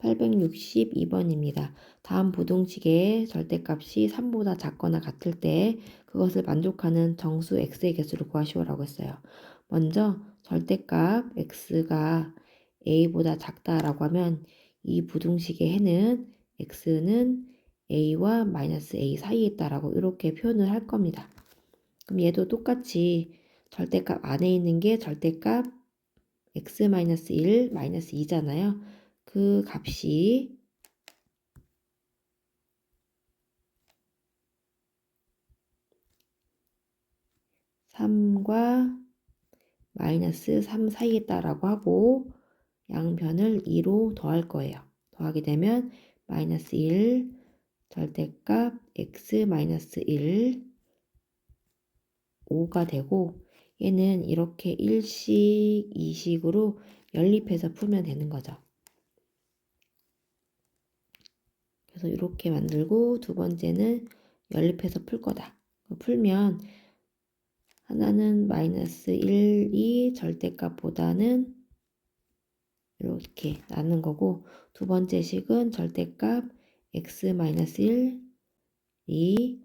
862번입니다. 다음 부등식의 절대값이 3보다 작거나 같을 때 그것을 만족하는 정수 x의 개수를 구하시오라고 했어요. 먼저 절대값 x가 a보다 작다라고 하면 이 부등식의 해는 x는 a와 마이너스 a 사이에 있다라고 이렇게 표현을 할 겁니다. 그럼 얘도 똑같이 절대값 안에 있는 게 절대값 x 마이너스 1 마이너스 2잖아요. 그 값이 삼과 마이너스 3 사이에 있다라고 하고 양변을 2로 더할 거예요. 더하게 되면 마이너스 1 절대값 x 마이너스 1 5가 되고 얘는 이렇게 1식, 2식으로 연립해서 풀면 되는 거죠. 그래서 이렇게 만들고 두 번째는 연립해서 풀 거다. 풀면 하나는 마이너스 1이 절대값보다는 이렇게 나는 거고 두 번째 식은 절대값 x 마이너스 1이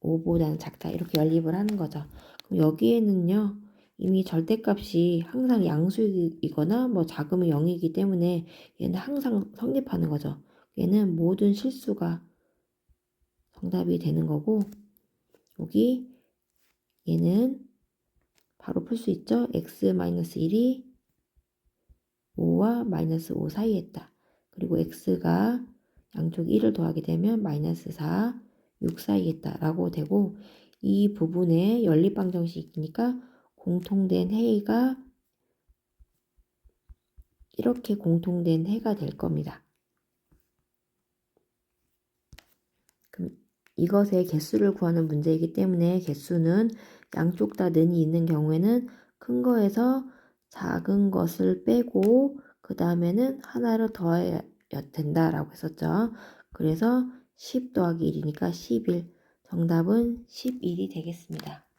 5보다는 작다 이렇게 연립을 하는 거죠. 그럼 여기에는요 이미 절대값이 항상 양수이거나 뭐 작으면 0이기 때문에 얘는 항상 성립하는 거죠. 얘는 모든 실수가 정답이 되는 거고 여기 얘는 바로 풀 수 있죠. x-1이 5와 마이너스 5 사이에 있다. 그리고 x가 양쪽 1을 더하게 되면 마이너스 4, 6 사이에 있다라고 되고 이 부분에 연립방정식이니까 공통된 해가 이렇게 공통된 해가 될 겁니다. 그럼 이것의 개수를 구하는 문제이기 때문에 개수는 양쪽 다 는이 있는 경우에는 큰 거에서 작은 것을 빼고 그 다음에는 하나를 더해야 된다라고 했었죠. 그래서 10 더하기 1이니까 11. 정답은 11이 되겠습니다.